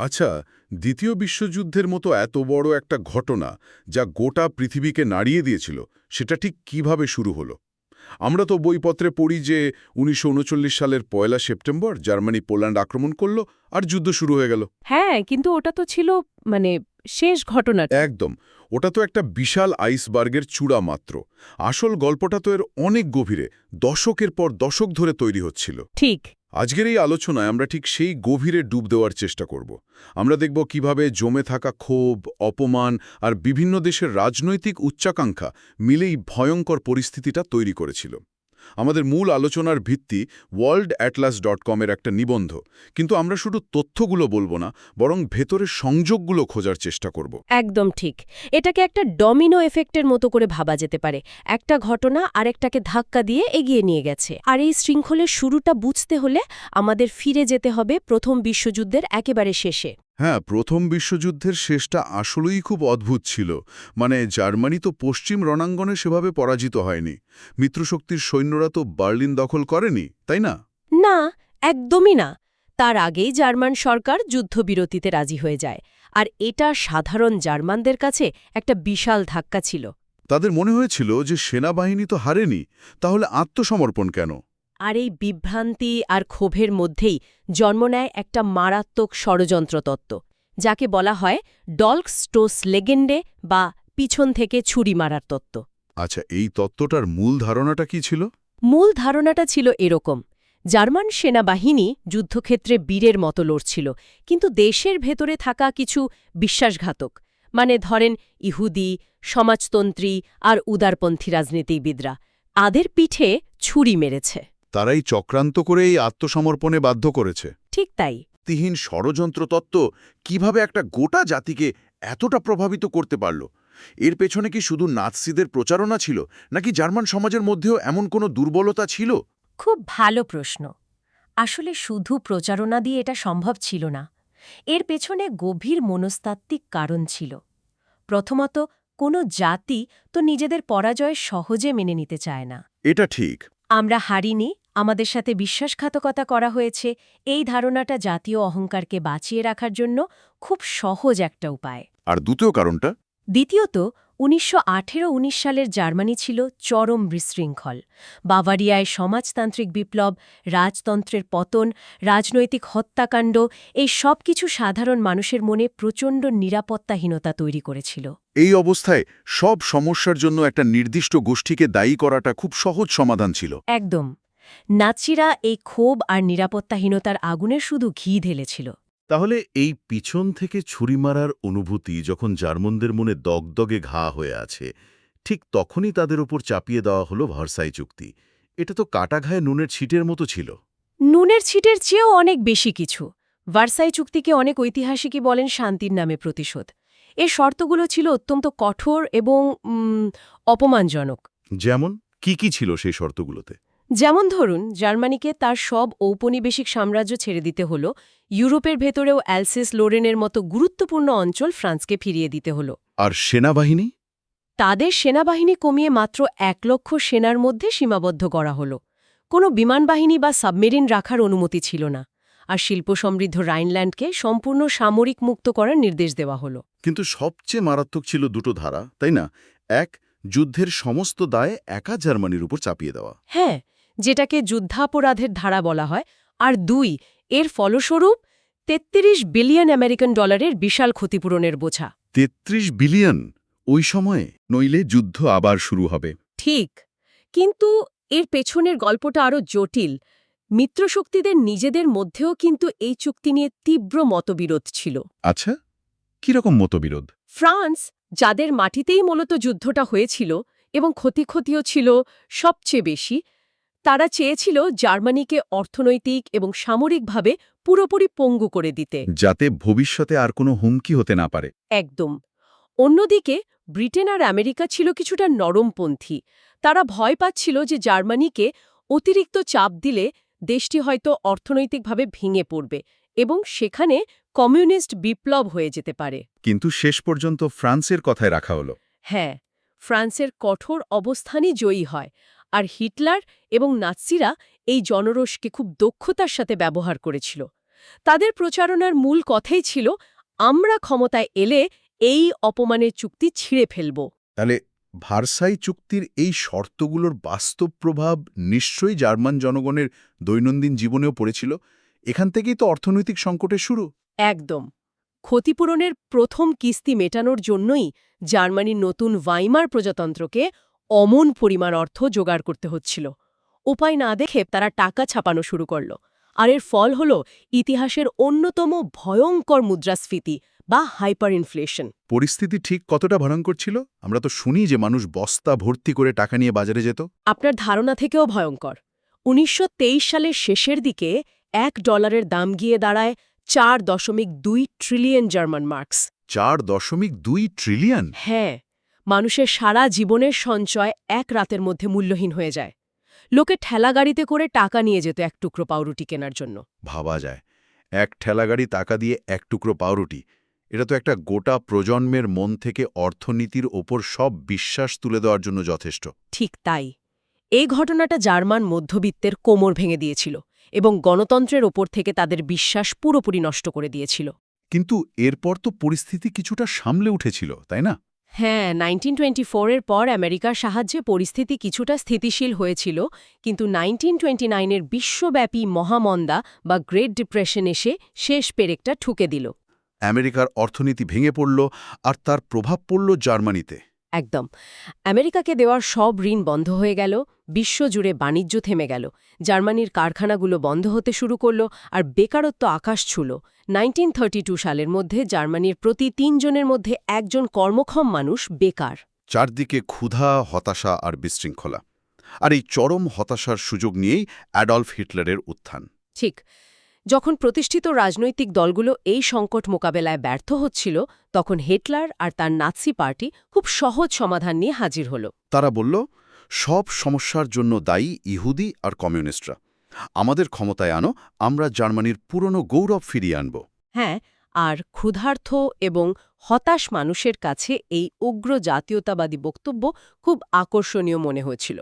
আচ্ছা দ্বিতীয় বিশ্বযুদ্ধের মতো এত বড় একটা ঘটনা যা গোটা পৃথিবীকে নাড়িয়ে দিয়েছিল, সেটা ঠিক কীভাবে শুরু হলো? আমরা তো বইপত্রে পড়ি যে উনিশশো উনচল্লিশ সালের পয়লা সেপ্টেম্বর জার্মানি পোল্যান্ড আক্রমণ করল আর যুদ্ধ শুরু হয়ে গেল। হ্যাঁ কিন্তু ওটা তো ছিল মানে শেষ ঘটনা একদম। ওটা তো একটা বিশাল আইসবার্গের চূড়া মাত্র। আসল গল্পটা তো এর অনেক গভীরে দশকের পর দশক ধরে তৈরি হচ্ছিল। ঠিক। আজকের এই আলোচনায় আমরা ঠিক সেই গভীরে ডুব দেওয়ার চেষ্টা করব। আমরা দেখব কীভাবে জমে থাকা ক্ষোভ অপমান আর বিভিন্ন দেশের রাজনৈতিক উচ্চাকাঙ্ক্ষা মিলেই ভয়ঙ্কর পরিস্থিতিটা তৈরি করেছিল। আমাদের মূল আলোচনার ভিত্তি ওয়ার্ল্ড অ্যাটলাস ডট কমের একটা নিবন্ধ। কিন্তু আমরা শুধু তথ্যগুলো বলব না, বরং ভেতরের সংযোগগুলো খোঁজার চেষ্টা করব। একদম ঠিক। এটাকে একটা ডমিনো এফেক্টের মতো করে ভাবা যেতে পারে। একটা ঘটনা আরেকটাকে ধাক্কা দিয়ে এগিয়ে নিয়ে গেছে। আর এই শৃঙ্খলের শুরুটা বুঝতে হলে আমাদের ফিরে যেতে হবে প্রথম বিশ্বযুদ্ধের একেবারে শেষে। হ্যাঁ প্রথম বিশ্বযুদ্ধের শেষটা আসলেই খুব অদ্ভুত ছিল। মানে জার্মানি তো পশ্চিম রণাঙ্গনে সেভাবে পরাজিত হয়নি। মিত্রশক্তির সৈন্যরা তো বার্লিন দখল করেনি তাই না? না একদমই না। তার আগেই জার্মান সরকার যুদ্ধবিরতিতে রাজি হয়ে যায়। আর এটা সাধারণ জার্মানদের কাছে একটা বিশাল ধাক্কা ছিল। তাদের মনে হয়েছিল যে সেনাবাহিনী তো হারেনি তাহলে আত্মসমর্পণ কেন? আর এই বিভ্রান্তি আর ক্ষোভের মধ্যেই জন্ম নেয় একটা মারাত্মক ষড়যন্ত্র তত্ত্ব যাকে বলা হয় ডলক স্টোস লেগেন্ডে বা পিছন থেকে ছুরি মারার তত্ত্ব। আচ্ছা এই তত্ত্বটার মূল ধারণাটা কি ছিল? মূল ধারণাটা ছিল এরকম। জার্মান সেনাবাহিনী যুদ্ধক্ষেত্রে বীরের মতো লড়ছিল কিন্তু দেশের ভেতরে থাকা কিছু বিশ্বাসঘাতক মানে ধরেন ইহুদি সমাজতন্ত্রী আর উদারপন্থী রাজনীতিবিদরা আদের পিঠে ছুরি মেরেছে। তারাই চক্রান্ত করে এই আত্মসমর্পণে বাধ্য করেছে। ঠিক তাই। তিহীন ষড়যন্ত্র তত্ত্ব কীভাবে একটা গোটা জাতিকে এতটা প্রভাবিত করতে পারল? এর পেছনে কি শুধু নাৎসিদের প্রচারণা ছিল নাকি জার্মান সমাজের মধ্যেও এমন কোনো দুর্বলতা ছিল? খুব ভালো প্রশ্ন। আসলে শুধু প্রচারণা দিয়ে এটা সম্ভব ছিল না। এর পেছনে গভীর মনস্তাত্ত্বিক কারণ ছিল। প্রথমত কোনো জাতি তো নিজেদের পরাজয় সহজে মেনে নিতে চায় না। এটা ঠিক। আমরা হারিনি আমাদের সাথে বিশ্বাসঘাতকতা করা হয়েছে এই ধারণাটা জাতীয় অহংকারকে বাঁচিয়ে রাখার জন্য খুব সহজ একটা উপায়। আর দ্বিতীয় কারণটা? দ্বিতীয়ত উনিশশো উনিশ সালের জার্মানি ছিল চরম বিশৃঙ্খল। বাভারিয়ায় সমাজতান্ত্রিক বিপ্লব রাজতন্ত্রের পতন রাজনৈতিক হত্যাকাণ্ড এই সব কিছু সাধারণ মানুষের মনে প্রচণ্ড নিরাপত্তাহীনতা তৈরি করেছিল। এই অবস্থায় সব সমস্যার জন্য একটা নির্দিষ্ট গোষ্ঠীকে দায়ী করাটা খুব সহজ সমাধান ছিল। একদম। নাচিরা এই ক্ষোভ আর নিরাপত্তাহীনতার আগুনে শুধু ঘি ঢেলেছিল। তাহলে এই পিছন থেকে ছুরি মারার অনুভূতি যখন জার্মানদের মনে দগদগে ঘা হয়ে আছে ঠিক তখনই তাদের ওপর চাপিয়ে দেওয়া হলো ভরসাই চুক্তি। এটা তো কাটা ঘায়ে নুনের ছিটের মতো ছিল। নুনের ছিটের চেয়েও অনেক বেশি কিছু। ভার্সাই চুক্তিকে অনেক ঐতিহাসিকই বলেন শান্তির নামে প্রতিশোধ। এ শর্তগুলো ছিল অত্যন্ত কঠোর এবং অপমানজনক। যেমন কি কি ছিল সেই শর্তগুলোতে? যেমন ধরুন জার্মানিকে তার সব ঔপনিবেশিক সাম্রাজ্য ছেড়ে দিতে হল ইউরোপের ভেতরেও অ্যালসিস লোরেনের মতো গুরুত্বপূর্ণ অঞ্চল ফ্রান্সকে ফিরিয়ে দিতে হল। আর সেনাবাহিনী? তাদের সেনাবাহিনী কমিয়ে মাত্র এক লক্ষ সেনার মধ্যে সীমাবদ্ধ করা হল। কোনো বিমানবাহিনী বা সাবমেরিন রাখার অনুমতি ছিল না আর শিল্প সমৃদ্ধ রাইনল্যান্ডকে সম্পূর্ণ সামরিক মুক্ত করার নির্দেশ দেওয়া হল। কিন্তু সবচেয়ে মারাত্মক ছিল দুটো ধারা তাই না? এক যুদ্ধের সমস্ত দায় একা জার্মানির উপর চাপিয়ে দেওয়া। হ্যাঁ যেটাকে যুদ্ধাপরাধের ধারা বলা হয় আর দুই এর ফলস্বরূপ ৩৩ বিলিয়ন আমেরিকান ডলারের বিশাল ক্ষতিপূরণের বোঝা। তেত্রিশ বিলিয়ন? ওই সময়ে? নইলে যুদ্ধ আবার শুরু হবে। ঠিক। কিন্তু এর পেছনের গল্পটা আরও জটিল। মিত্রশক্তিদের নিজেদের মধ্যেও কিন্তু এই চুক্তি নিয়ে তীব্র মতবিরোধ ছিল। আচ্ছা কীরকম মতবিরোধ? ফ্রান্স যাদের মাটিতেই মূলত যুদ্ধটা হয়েছিল এবং ক্ষতি ক্ষতিও ছিল সবচেয়ে বেশি তারা চেয়েছিল জার্মানিকে অর্থনৈতিক এবং সামরিকভাবে পুরোপুরি পঙ্গু করে দিতে। যাতে ভবিষ্যতে আর কোনো হুমকি হতে না পারে। একদম। অন্যদিকে ব্রিটেন আর আমেরিকা ছিল কিছুটা নরমপন্থী। তারা ভয় পাচ্ছিল যে জার্মানিকে অতিরিক্ত চাপ দিলে দেশটি হয়তো অর্থনৈতিকভাবে ভেঙে পড়বে এবং সেখানে কমিউনিস্ট বিপ্লব হয়ে যেতে পারে। কিন্তু শেষ পর্যন্ত ফ্রান্সের কথায় রাখা হলো। হ্যাঁ ফ্রান্সের কঠোর অবস্থানই জয়ী হয়। আর হিটলার এবং নাৎসিরা এই জনরোষকে খুব দক্ষতার সাথে ব্যবহার করেছিল। তাদের প্রচারণার মূল কথাই ছিল আমরা ক্ষমতায় এলে এই অপমানের চুক্তি ছিঁড়ে ফেলব। তাহলে ভার্সাই চুক্তির এই শর্তগুলোর বাস্তব প্রভাব নিশ্চয়ই জার্মান জনগণের দৈনন্দিন জীবনেও পড়েছিল? এখান থেকেই তো অর্থনৈতিক সংকটের শুরু। একদম। ক্ষতিপূরণের প্রথম কিস্তি মেটানোর জন্যই জার্মানির নতুন ভাইমার প্রজাতন্ত্রকে অমন পরিমাণ অর্থ জোগাড় করতে হচ্ছিল। উপায় না দেখে তারা টাকা ছাপানো শুরু করল। আর এর ফল হল ইতিহাসের অন্যতম ভয়ঙ্কর মুদ্রাস্ফীতি বা হাইপার ইনফ্লেশন পরিস্থিতি ঠিক কতটা ভয়ঙ্কর ছিল? আমরা তো শুনি যে মানুষ বস্তা ভর্তি করে টাকা নিয়ে বাজারে যেত। আপনার ধারণা থেকেও ভয়ঙ্কর। উনিশশো তেইশ সালের শেষের দিকে এক ডলারের দাম গিয়ে দাঁড়ায় চার দশমিক দুই ট্রিলিয়ন জার্মান মার্কস। চার দশমিক দুই ট্রিলিয়ন? হ্যাঁ। মানুষের সারা জীবনের সঞ্চয় এক রাতের মধ্যে মূল্যহীন হয়ে যায়। লোকে ঠেলাগাড়িতে করে টাকা নিয়ে যেত এক টুকরো পাউরুটি কেনার জন্য। ভাবা যায় এক ঠেলাগাড়ি টাকা দিয়ে এক টুকরো পাউরুটি এটা তো একটা গোটা প্রজন্মের মন থেকে অর্থনীতির ওপর সব বিশ্বাস তুলে দেওয়ার জন্য যথেষ্ট। ঠিক তাই। এই ঘটনাটা জার্মান মধ্যবিত্তের কোমর ভেঙে দিয়েছিল এবং গণতন্ত্রের ওপর থেকে তাদের বিশ্বাস পুরোপুরি নষ্ট করে দিয়েছিল। কিন্তু এরপর তো পরিস্থিতি কিছুটা সামলে উঠেছিল তাই না? হ্যাঁ নাইনটিন টোয়েন্টি ফোরের পর আমেরিকার সাহায্যে পরিস্থিতি কিছুটা স্থিতিশীল হয়েছিল কিন্তু নাইনটিন টোয়েন্টি নাইনের বিশ্বব্যাপী মহামন্দা বা গ্রেট ডিপ্রেশন এসে শেষ পেরেকটা ঠুকে দিল। আমেরিকার অর্থনীতি ভেঙে পড়ল আর তার প্রভাব পড়ল জার্মানিতে। একদম। আমেরিকাকে দেওয়ার সব ঋণ বন্ধ হয়ে গেল বিশ্বজুড়ে বাণিজ্য থেমে গেল। জার্মানির কারখানাগুলো বন্ধ হতে শুরু করল আর বেকারত্ব আকাশ ছুল। নাইনটিন সালের মধ্যে জার্মানির প্রতি তিনজনের মধ্যে একজন কর্মক্ষম মানুষ বেকার। চারদিকে ক্ষুধা হতাশা আর বিশৃঙ্খলা। আর এই চরম হতাশার সুযোগ নিয়েই অ্যাডলফ হিটলারের উত্থান। ঠিক যখন প্রতিষ্ঠিত রাজনৈতিক দলগুলো এই সংকট মোকাবেলায় ব্যর্থ হচ্ছিল তখন হিটলার আর তার নাৎসি পার্টি খুব সহজ সমাধান নিয়ে হাজির হল। তারা বলল সব সমস্যার জন্য দায়ী ইহুদি আর কমিউনিস্টরা। আমাদের ক্ষমতায় আনো আমরা জার্মানির পুরনো গৌরব ফিরিয়ে আনব। হ্যাঁ আর ক্ষুধার্থ এবং হতাশ মানুষের কাছে এই উগ্র জাতীয়তাবাদী বক্তব্য খুব আকর্ষণীয় মনে হয়েছিল।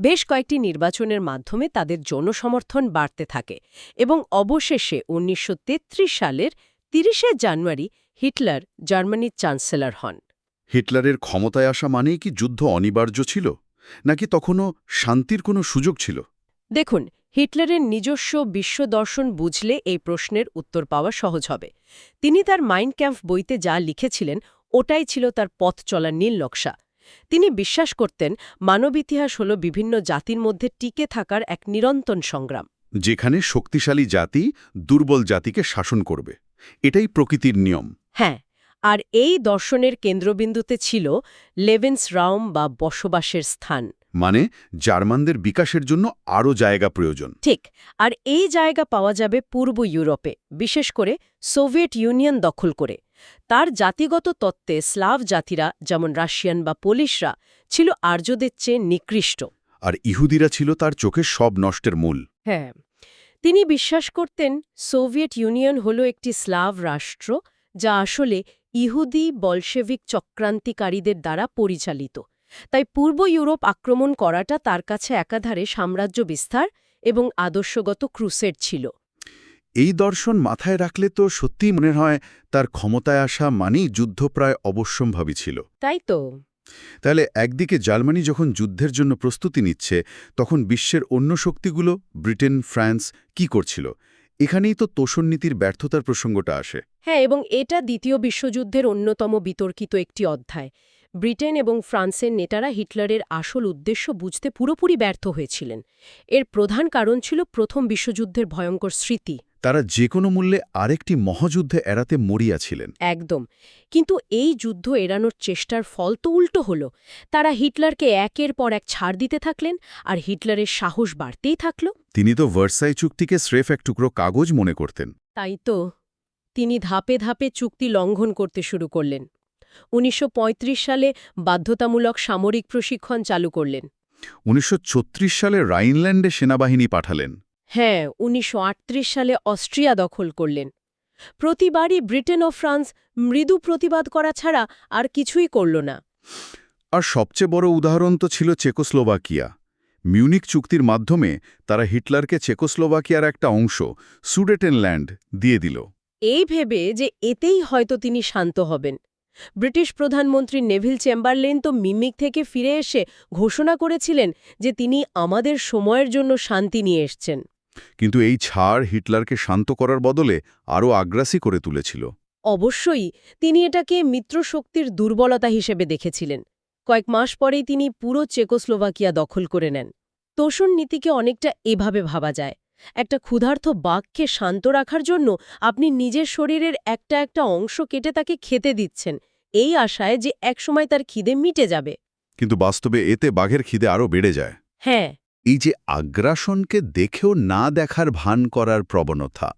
বেশ কয়েকটি নির্বাচনের মাধ্যমে তাদের জনসমর্থন বাড়তে থাকে এবং অবশেষে উনিশশো তেত্রিশ সালের তিরিশে জানুয়ারি হিটলার জার্মানির চ্যান্সেলর হন। হিটলারের ক্ষমতায় আসা মানেই কি যুদ্ধ অনিবার্য ছিল? নাকি তখনও শান্তির কোনো সুযোগ ছিল? দেখুন হিটলারের নিজস্ব বিশ্বদর্শন বুঝলে এই প্রশ্নের উত্তর পাওয়া সহজ হবে। তিনি তার মাইন্ড ক্যাম্প বইতে যা লিখেছিলেন ওটাই ছিল তার পথ চলার নীল নকশা। তিনি বিশ্বাস করতেন মানব ইতিহাস হল বিভিন্ন জাতির মধ্যে টিকে থাকার এক নিরন্তন সংগ্রাম। যেখানে শক্তিশালী জাতি দুর্বল জাতিকে শাসন করবে। এটাই প্রকৃতির নিয়ম। হ্যাঁ আর এই দর্শনের কেন্দ্রবিন্দুতে ছিল লেভেন্স রাউম বা বসবাসের স্থান। মানে জার্মানদের বিকাশের জন্য আরও জায়গা প্রয়োজন। ঠিক আর এই জায়গা পাওয়া যাবে পূর্ব ইউরোপে বিশেষ করে সোভিয়েত ইউনিয়ন দখল করে। তার জাতিগত তত্ত্বে স্লাভ জাতিরা যেমন রাশিয়ান বা পোলিশরা ছিল আর্যদের চেয়ে নিকৃষ্ট। আর ইহুদিরা ছিল তার চোখে সব নষ্টের মূল। হ্যাঁ তিনি বিশ্বাস করতেন সোভিয়েত ইউনিয়ন হল একটি স্লাভ রাষ্ট্র যা আসলে ইহুদি বলশেভিক চক্রান্তিকারীদের দ্বারা পরিচালিত। তাই পূর্ব ইউরোপ আক্রমণ করাটা তার কাছে একাধারে সাম্রাজ্য বিস্তার এবং আদর্শগত ক্রুসেড ছিল। এই দর্শন মাথায় রাখলে তো সত্যিই মনে হয় তার ক্ষমতায় আসা মানেই যুদ্ধ প্রায় অবশ্যম্ভাবী ছিল। তাই তো। তাহলে একদিকে জার্মানি যখন যুদ্ধের জন্য প্রস্তুতি নিচ্ছে তখন বিশ্বের অন্য শক্তিগুলো ব্রিটেন ফ্রান্স কি করছিল? এখানেই তো তোষণ নীতির ব্যর্থতার প্রসঙ্গটা আসে। হ্যাঁ এবং এটা দ্বিতীয় বিশ্বযুদ্ধের অন্যতম বিতর্কিত একটি অধ্যায়। ব্রিটেন এবং ফ্রান্সের নেতারা হিটলারের আসল উদ্দেশ্য বুঝতে পুরোপুরি ব্যর্থ হয়েছিলেন। এর প্রধান কারণ ছিল প্রথম বিশ্বযুদ্ধের ভয়ঙ্কর স্মৃতি। তারা যে কোনো মূল্যে আরেকটি মহাযুদ্ধে এড়াতে মরিয়াছিলেন। একদম। কিন্তু এই যুদ্ধ এড়ানোর চেষ্টার ফল তো উল্টো হল। তারা হিটলারকে একের পর এক ছাড় দিতে থাকলেন আর হিটলারের সাহস বাড়তেই থাকল। তিনি তো ভার্সাই চুক্তিকে স্রেফ এক টুকরো কাগজ মনে করতেন। তাই তো। তিনি ধাপে ধাপে চুক্তি লঙ্ঘন করতে শুরু করলেন। উনিশশো পঁয়ত্রিশ সালে বাধ্যতামূলক সামরিক প্রশিক্ষণ চালু করলেন। উনিশশো ছত্রিশ সালে রাইনল্যান্ডে সেনাবাহিনী পাঠালেন। হ্যাঁ উনিশশো আটত্রিশ সালে অস্ট্রিয়া দখল করলেন। প্রতিবারই ব্রিটেন ও ফ্রান্স মৃদু প্রতিবাদ করা ছাড়া আর কিছুই করল না। আর সবচেয়ে বড় উদাহরণ তো ছিল চেকোস্লোভাকিয়া। মিউনিক চুক্তির মাধ্যমে তারা হিটলারকে চেকোস্লোভাকিয়ার একটা অংশ সুডেটেনল্যান্ড দিয়ে দিল। এই ভেবে যে এতেই হয়তো তিনি শান্ত হবেন। ব্রিটিশ প্রধানমন্ত্রী নেভিল চেম্বারলেন তো মিমিক থেকে ফিরে এসে ঘোষণা করেছিলেন যে তিনি আমাদের সময়ের জন্য শান্তি নিয়ে এসছেন। কিন্তু এই ছাড় হিটলারকে শান্ত করার বদলে আরও আগ্রাসী করে তুলেছিল। অবশ্যই তিনি এটাকে মিত্রশক্তির দুর্বলতা হিসেবে দেখেছিলেন। কয়েক মাস পরেই তিনি পুরো চেকোস্লোভাকিয়া দখল করে নেন। তোষণ নীতিকে অনেকটা এভাবে ভাবা যায়। একটা ক্ষুধার্ত বাঘকে শান্ত রাখার জন্য আপনি নিজের শরীরের একটা একটা অংশ কেটে তাকে খেতে দিচ্ছেন। এই আশায় যে একসময় তার খিদে মিটে যাবে। কিন্তু বাস্তবে এতে বাঘের খিদে আরও বেড়ে যায়। হ্যাঁ এই যে আগ্রাসনকে দেখেও না দেখার ভান করার প্রবণতা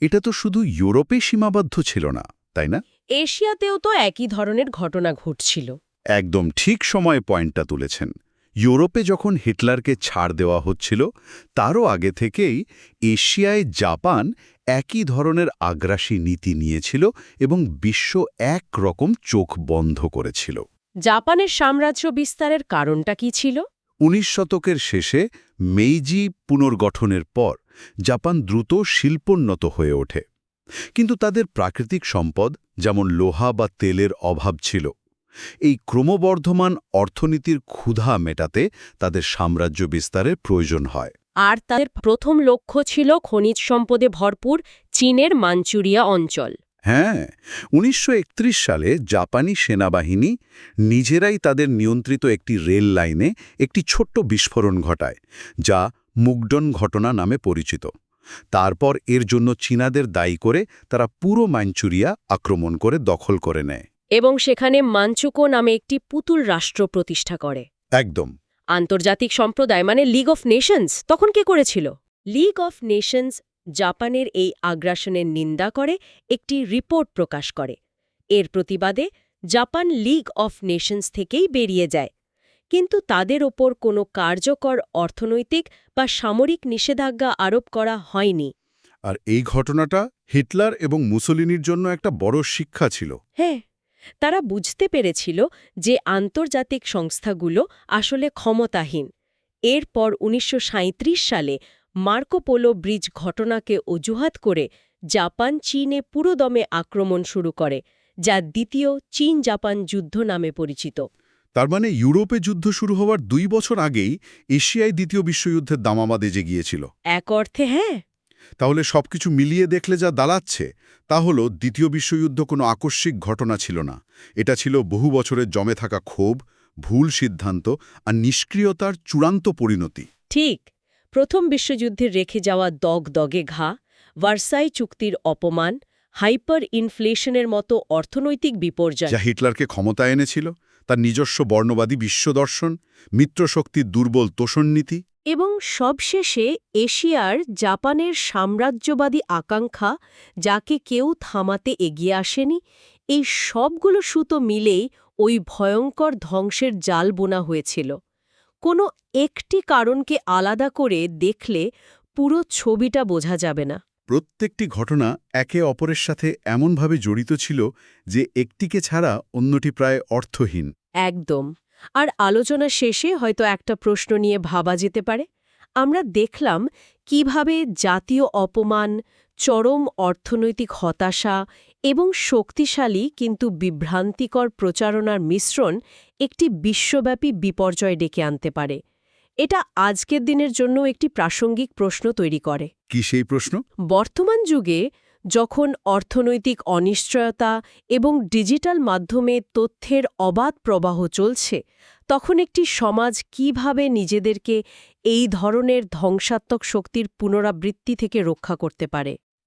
এটা তো শুধু ইউরোপে সীমাবদ্ধ ছিল না তাই না? এশিয়াতেও তো একই ধরনের ঘটনা ঘটছিল। একদম ঠিক সময়ে পয়েন্টটা তুলেছেন। ইউরোপে যখন হিটলারকে ছাড় দেওয়া হচ্ছিল তারও আগে থেকেই এশিয়ায় জাপান একই ধরনের আগ্রাসী নীতি নিয়েছিল এবং বিশ্ব এক রকম চোখ বন্ধ করেছিল। জাপানের সাম্রাজ্য বিস্তারের কারণটা কি ছিল? উনিশ শতকের শেষে মেইজি পুনর্গঠনের পর জাপান দ্রুত শিল্পোন্নত হয়ে ওঠে। কিন্তু তাদের প্রাকৃতিক সম্পদ, যেমন লোহা বা তেলের অভাব ছিল, এই ক্রমবর্ধমান অর্থনীতির ক্ষুধা মেটাতে তাদের সাম্রাজ্য বিস্তারের প্রয়োজন হয়। আর তাদের প্রথম লক্ষ্য ছিল খনিজ সম্পদে ভরপুর চীনের মাঞ্চুরিয়া অঞ্চল। হ্যাঁ উনিশশো একত্রিশ সালে জাপানি সেনাবাহিনী নিজেরাই তাদের নিয়ন্ত্রিত একটি রেল লাইনে একটি ছোট্ট বিস্ফোরণ ঘটায় যা মুগডন ঘটনা নামে পরিচিত। তারপর এর জন্য চীনাদের দায়ী করে তারা পুরো মাঞ্চুরিয়া আক্রমণ করে দখল করে নেয়। এবং সেখানে মাঞ্চুকো নামে একটি পুতুল রাষ্ট্র প্রতিষ্ঠা করে। একদম। আন্তর্জাতিক সম্প্রদায় মানে লিগ অফ নেশনস তখন কে করেছিল? লিগ অফ নেশনস জাপানের এই আগ্রাসনের নিন্দা করে একটি রিপোর্ট প্রকাশ করে। এর প্রতিবাদে জাপান লিগ অফ নেশনস থেকেই বেরিয়ে যায়। কিন্তু তাদের ওপর কোনো কার্যকর অর্থনৈতিক বা সামরিক নিষেধাজ্ঞা আরোপ করা হয়নি। আর এই ঘটনাটা হিটলার এবং মুসোলিনির জন্য একটা বড় শিক্ষা ছিল। হ্যাঁ তারা বুঝতে পেরেছিল যে আন্তর্জাতিক সংস্থাগুলো আসলে ক্ষমতাহীন। এরপর উনিশশো সাঁইত্রিশ সালে মার্কোপোলো ব্রিজ ঘটনাকে অজুহাত করে জাপান চীনে পুরোদমে আক্রমণ শুরু করে যা দ্বিতীয় চীন জাপান যুদ্ধ নামে পরিচিত। তার মানে ইউরোপে যুদ্ধ শুরু হওয়ার দুই বছর আগেই এশিয়ায় দ্বিতীয় বিশ্বযুদ্ধের দামামা দেজে গিয়েছিল এক অর্থে হ্যাঁ। তাহলে সবকিছু মিলিয়ে দেখলে যা দাঁড়াচ্ছে তা হল দ্বিতীয় বিশ্বযুদ্ধ কোনো আকস্মিক ঘটনা ছিল না। এটা ছিল বহু বছরের জমে থাকা ক্ষোভ ভুল সিদ্ধান্ত আর নিষ্ক্রিয়তার চূড়ান্ত পরিণতি। ঠিক। প্রথম বিশ্বযুদ্ধের রেখে যাওয়া দগ দগে ঘা ভার্সাই চুক্তির অপমান হাইপার ইনফ্লেশনের মতো অর্থনৈতিক বিপর্যয়। যা হিটলারকে ক্ষমতা এনেছিল তার নিজস্ব বর্ণবাদী বিশ্বদর্শন মিত্রশক্তির দুর্বল তোষণনীতি এবং সবশেষে এশিয়ার জাপানের সাম্রাজ্যবাদী আকাঙ্ক্ষা যাকে কেউ থামাতে এগিয়ে আসেনি এই সবগুলো সুতো মিলেই ওই ভয়ঙ্কর ধ্বংসের জাল বোনা হয়েছিল। কোনো একটি কারণকে আলাদা করে দেখলে পুরো ছবিটা বোঝা যাবে না। প্রত্যেকটি ঘটনা একে অপরের সাথে এমনভাবে জড়িত ছিল যে একটিকে ছাড়া অন্যটি প্রায় অর্থহীন। একদম। আর আলোচনা শেষে হয়তো একটা প্রশ্ন নিয়ে ভাবা যেতে পারে। আমরা দেখলাম কীভাবে জাতীয় অপমান চরম অর্থনৈতিক হতাশা এবং শক্তিশালী কিন্তু বিভ্রান্তিকর প্রচারণার মিশ্রণ একটি বিশ্বব্যাপী বিপর্যয় ডেকে আনতে পারে। এটা আজকের দিনের জন্য একটি প্রাসঙ্গিক প্রশ্ন তৈরি করে। কি সেই প্রশ্ন? বর্তমান যুগে যখন অর্থনৈতিক অনিশ্চয়তা এবং ডিজিটাল মাধ্যমে তথ্যের অবাধ প্রবাহ চলছে তখন একটি সমাজ কীভাবে নিজেদেরকে এই ধরনের ধ্বংসাত্মক শক্তির পুনরাবৃত্তি থেকে রক্ষা করতে পারে?